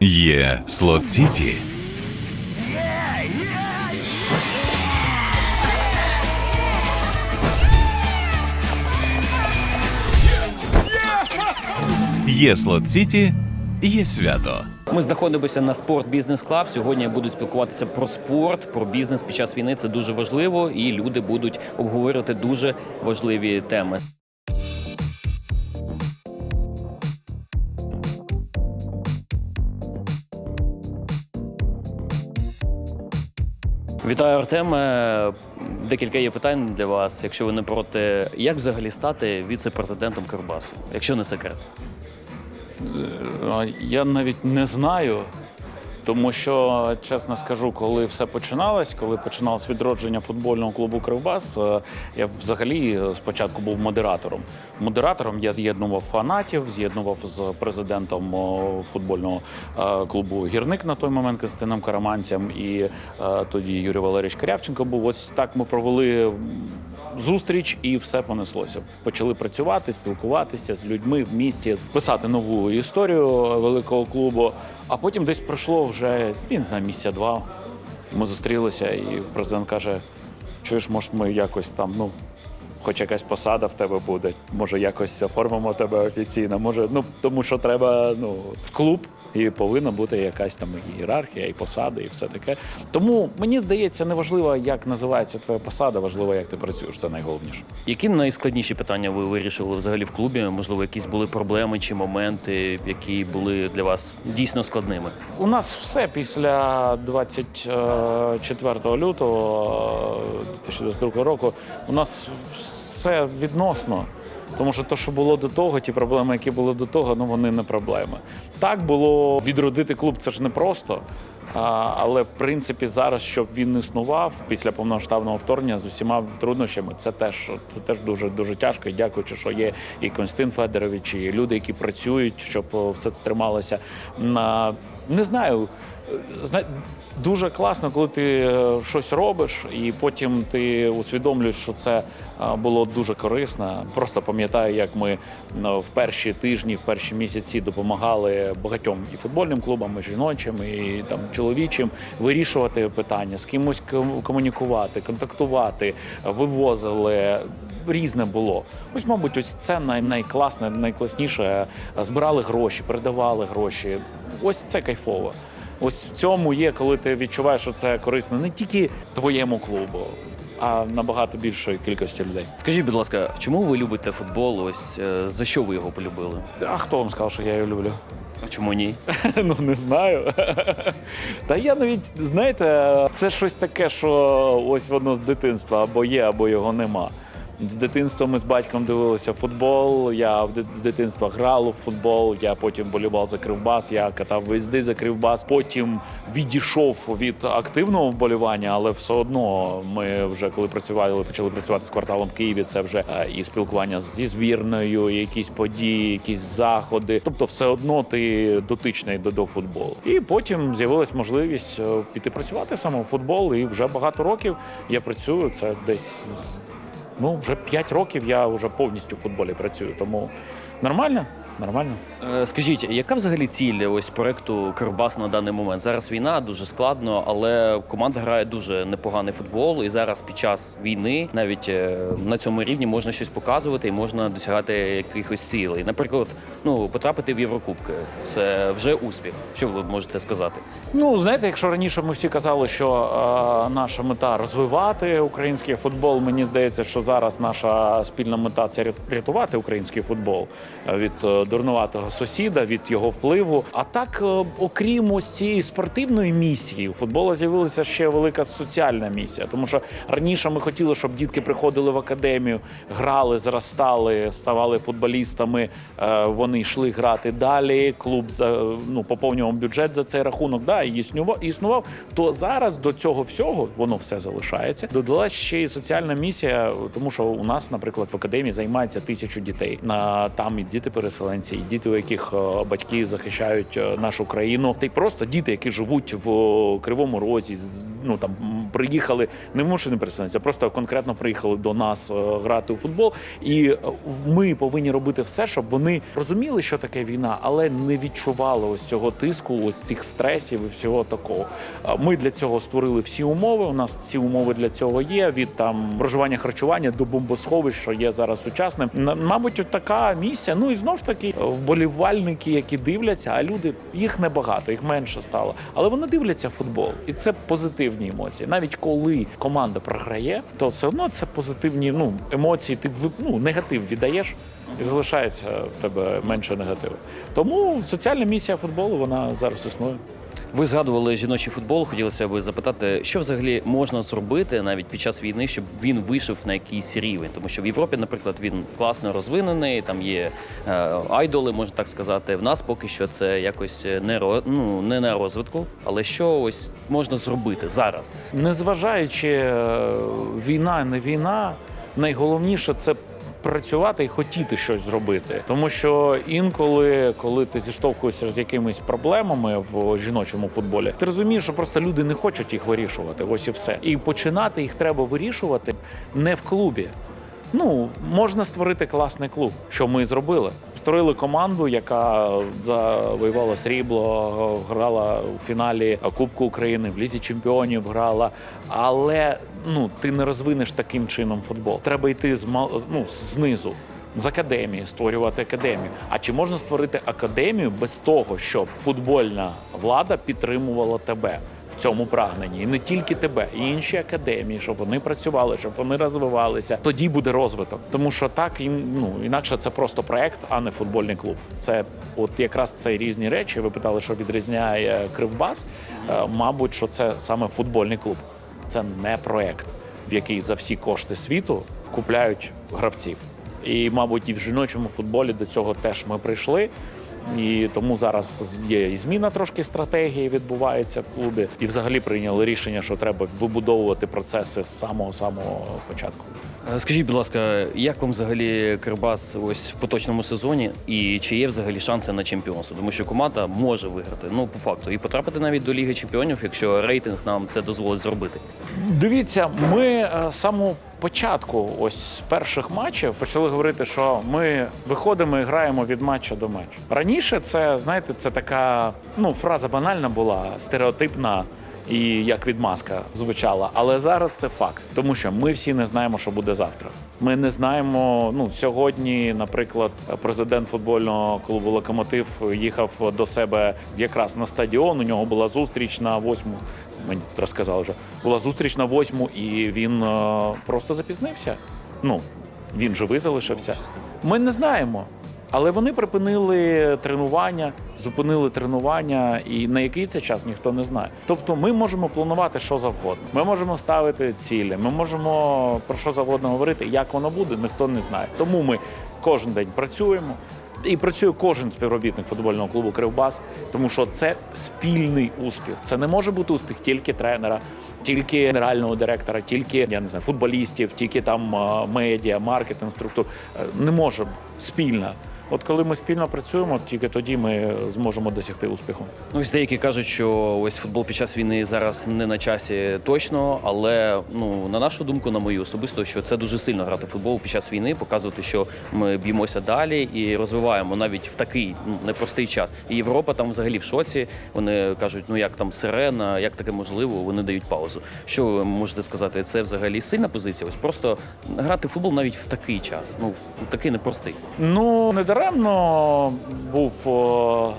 Є Слот Сіті. Є Слот Сіті, є свято. Ми знаходимося на спорт бізнес клаб. Сьогодні будуть спілкуватися про спорт, про бізнес під час війни. Це дуже важливо, і люди будуть обговорювати дуже важливі теми. Вітаю, Артеме. Декілька є питань для вас. Якщо ви не проти, як взагалі стати віце-президентом Кирбасу, якщо не секрет? Е, Я навіть не знаю, тому що, чесно скажу, коли все починалось, коли починалось відродження футбольного клубу Кривбас, е, я взагалі спочатку був модератором. Модератором я з'єднував фанатів, з'єднував з президентом футбольного е, клубу Гірник на той момент Константином Караманцем і е, тоді Юрій Валерійович Карявченко був. Ось так ми провели зустріч і все понеслося. Почали працювати, спілкуватися з людьми в місті, писати нову історію великого клубу. А потім десь пройшло вже я не знаю, місяця два. Ми зустрілися, і президент каже: чуєш, може, ми якось там, ну. Хоч якась посада в тебе буде, може якось оформимо тебе офіційно. Може, ну тому що треба ну клуб, і повинна бути якась там ієрархія, і посада, і все таке. Тому мені здається, не важливо, як називається твоя посада, важливо, як ти працюєш. Це найголовніше. Які найскладніші питання ви вирішили взагалі в клубі? Можливо, якісь були проблеми чи моменти, які були для вас дійсно складними? У нас все після 24 лютого е, 2022 року. У нас все відносно. Тому що те, що було до того, ті проблеми, які були до того, ну вони не проблеми. Так було відродити клуб, це ж не просто. А, але в принципі зараз, щоб він існував після повномасштабного вторгнення з усіма труднощами, це теж це теж дуже дуже тяжко. Дякуючи, що є і Константин Федорович, і люди, які працюють, щоб все це трималося. На не знаю. Дуже класно, коли ти е, щось робиш, і потім ти усвідомлюєш, що це е, було дуже корисно. Просто пам'ятаю, як ми ну, в перші тижні, в перші місяці допомагали багатьом і футбольним клубам, і жіночим, і там чоловічим вирішувати питання, з кимось ком- комунікувати, контактувати, вивозили. Різне було. Ось, мабуть, ось це най- найкласне, найкласніше. Збирали гроші, передавали гроші. Ось це кайфово. Ось в цьому є, коли ти відчуваєш, що це корисно не тільки твоєму клубу, а набагато більшої кількості людей. Скажіть, будь ласка, чому ви любите футбол? Ось е, за що ви його полюбили? А хто вам сказав, що я його люблю? А чому ні? ну не знаю. Та я навіть знаєте, це щось таке, що ось воно з дитинства або є, або його нема. З дитинства ми з батьком дивилися футбол. Я з дитинства грав у футбол. Я потім болював за кривбас. Я катав виїзди за кривбас. Потім відійшов від активного вболівання, але все одно ми вже коли працювали, почали працювати з кварталом в Києві. Це вже е, і спілкування зі збірною, і якісь події, якісь заходи. Тобто, все одно ти дотичний до, до футболу. І потім з'явилась можливість е, піти працювати саме у футбол. І вже багато років я працюю. Це десь ну вже 5 років. Я вже повністю в футболі працюю. Тому нормально, нормально. Е, Скажіть, яка взагалі ціль ось проекту Кирбас на даний момент? Зараз війна дуже складно, але команда грає дуже непоганий футбол. І зараз під час війни навіть е, на цьому рівні можна щось показувати і можна досягати якихось цілей. Наприклад, ну потрапити в Єврокубки це вже успіх. Що ви можете сказати? Ну, знаєте, якщо раніше ми всі казали, що е, наша мета розвивати український футбол, мені здається, що зараз наша спільна мета це рятувати український футбол е, від дурнуватого сусіда, від його впливу. А так, е, окрім ось цієї спортивної місії, у футболу з'явилася ще велика соціальна місія. Тому що раніше ми хотіли, щоб дітки приходили в академію, грали, зростали, ставали футболістами. е, Вони йшли грати далі. Клуб за ну поповнював бюджет за цей рахунок. Да, і існував. То зараз до цього всього воно все залишається. Додалась ще й соціальна місія, тому що у нас, наприклад, в академії займається тисячу дітей. На там і діти переселенці, і діти, у яких е, батьки захищають е, нашу країну, та й просто діти, які живуть в е, кривому розі, ну там приїхали не вимушені переселенці, а просто конкретно приїхали до нас грати у футбол. І ми повинні робити все, щоб вони розуміли, що таке війна, але не відчували ось цього тиску, ось цих стресів і всього такого. Ми для цього створили всі умови. У нас ці умови для цього є. Від там проживання харчування до бомбосховищ, що є зараз сучасним. Мабуть, така місія. Ну і знов ж таки е, вболівальники, які дивляться, а люди їх небагато, їх менше стало. Але вони дивляться футбол, і це позитивні емоції. Навіть коли команда програє, то все одно це позитивні ну, емоції. Ти ну, негатив віддаєш. І залишається в тебе менше негативу. Тому соціальна місія футболу вона зараз існує. Ви згадували жіночий футбол. Хотілося б запитати, що взагалі можна зробити навіть під час війни, щоб він вийшов на якийсь рівень, тому що в Європі, наприклад, він класно розвинений. Там є е, айдоли, можна так сказати. В нас поки що це якось не ро, ну не на розвитку, але що ось можна зробити зараз. Незважаючи е, війна, не війна, найголовніше це працювати і хотіти щось зробити. Тому що інколи, коли ти зіштовхуєшся з якимись проблемами в жіночому футболі, ти розумієш, що просто люди не хочуть їх вирішувати. Ось і все. І починати їх треба вирішувати не в клубі. Ну, можна створити класний клуб, що ми і зробили. Створили команду, яка завоювала срібло, грала у фіналі Кубку України, в лізі чемпіонів грала. Але ну ти не розвинеш таким чином футбол. Треба йти з ну, знизу. З академії створювати академію. А чи можна створити академію без того, щоб футбольна влада підтримувала тебе цьому прагненні? І не тільки тебе, і інші академії, щоб вони працювали, щоб вони розвивалися. Тоді буде розвиток. Тому що так ну інакше це просто проект, а не футбольний клуб. Це от якраз це різні речі. Ви питали, що відрізняє Кривбас. Е, Мабуть, що це саме футбольний клуб. Це не проект, в який за всі кошти світу купляють гравців. І, мабуть, і в жіночому футболі до цього теж ми прийшли. І тому зараз є і зміна трошки стратегії відбувається в клубі. І взагалі прийняли рішення, що треба вибудовувати процеси з самого самого початку. Е, Скажіть, будь ласка, як вам взагалі Кирбас ось в поточному сезоні, і чи є взагалі шанси на чемпіонство? Тому що команда може виграти, ну по факту, і потрапити навіть до Ліги Чемпіонів, якщо рейтинг нам це дозволить зробити. Дивіться, ми е, самого початку, ось з перших матчів, почали говорити, що ми виходимо і граємо від матча до матчу. Раніше це, знаєте, це така ну, фраза банальна була, стереотипна. І як відмазка звучала, але зараз це факт, тому що ми всі не знаємо, що буде завтра. Ми не знаємо. Ну сьогодні, наприклад, президент футбольного клубу Локомотив їхав до себе якраз на стадіон. У нього була зустріч на восьму мені розказали вже. Була зустріч на восьму, і він е, просто запізнився. Ну, він живий залишився. Ми не знаємо. Але вони припинили тренування, зупинили тренування, і на який це час ніхто не знає. Тобто, ми можемо планувати що завгодно. Ми можемо ставити цілі, ми можемо про що завгодно говорити. Як воно буде, ніхто не знає. Тому ми кожен день працюємо. І працює кожен співробітник футбольного клубу Кривбас, тому що це спільний успіх. Це не може бути успіх тільки тренера, тільки генерального директора, тільки я не знаю, футболістів, тільки там медіа, маркетинг, структур. Е, Не може спільна. От коли ми спільно працюємо, тільки тоді ми зможемо досягти успіху. Ну, ось деякі кажуть, що ось футбол під час війни зараз не на часі точно, але ну на нашу думку, на мою особисто, що це дуже сильно грати в футбол під час війни, показувати, що ми б'ємося далі і розвиваємо навіть в такий ну, непростий час. І Європа там взагалі в шоці. Вони кажуть, ну як там сирена, як таке можливо, вони дають паузу. Що ви можете сказати? Це взагалі сильна позиція? Ось просто грати в футбол навіть в такий час. Ну в такий непростий. Ну недаремно був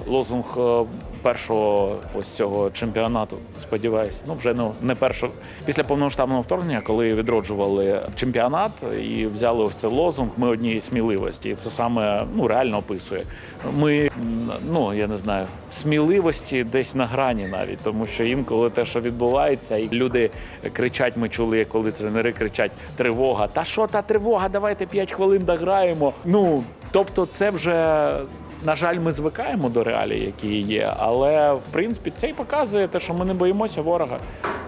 лозунг е, першого ось цього чемпіонату. Сподіваюсь, ну вже ну не першого після повномасштабного вторгнення, коли відроджували чемпіонат і взяли ось цей лозунг. Ми одні сміливості. Це саме ну реально описує. Ми ну я не знаю, сміливості десь на грані навіть, тому що інколи те, що відбувається, і люди кричать. Ми чули, коли тренери кричать тривога. Та що та тривога? Давайте 5 хвилин дограємо. Ну тобто, це вже. На жаль, ми звикаємо до реалій, які є, але в принципі це і показує те, що ми не боїмося ворога.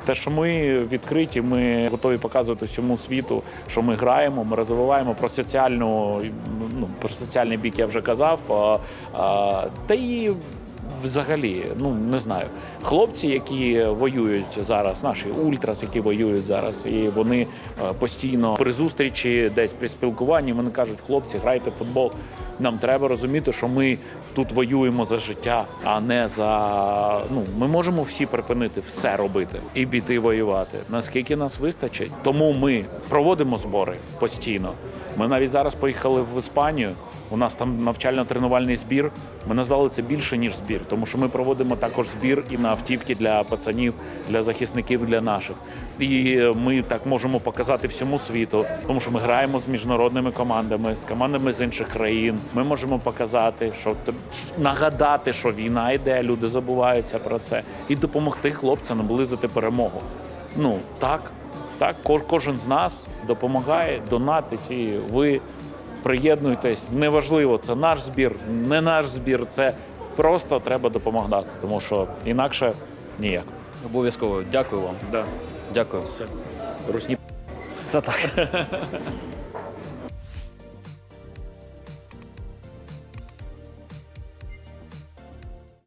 Те, що ми відкриті, ми готові показувати всьому світу, що ми граємо, ми розвиваємо про соціальну ну про соціальний бік. Я вже казав. А, а, та і взагалі, ну не знаю. Хлопці, які воюють зараз, наші ультрас, які воюють зараз, і вони е, постійно при зустрічі, десь при спілкуванні, вони кажуть, хлопці, грайте в футбол. Нам треба розуміти, що ми тут воюємо за життя, а не за ну ми можемо всі припинити все робити і піти воювати. Наскільки нас вистачить, тому ми проводимо збори постійно. Ми навіть зараз поїхали в Іспанію. У нас там навчально-тренувальний збір. Ми назвали це більше ніж збір, тому що ми проводимо також збір і на автівки для пацанів, для захисників, для наших. І ми так можемо показати всьому світу, тому що ми граємо з міжнародними командами, з командами з інших країн. Ми можемо показати, що нагадати, що війна йде, люди забуваються про це, і допомогти хлопцям наблизити перемогу. Ну так, так, ко- кожен з нас допомагає, донатить, і ви приєднуйтесь. Неважливо, це наш збір, не наш збір. Це просто треба допомагати, тому що інакше ніяк. Обов'язково. Дякую вам. Да. Дякую. Все. Русні Це так.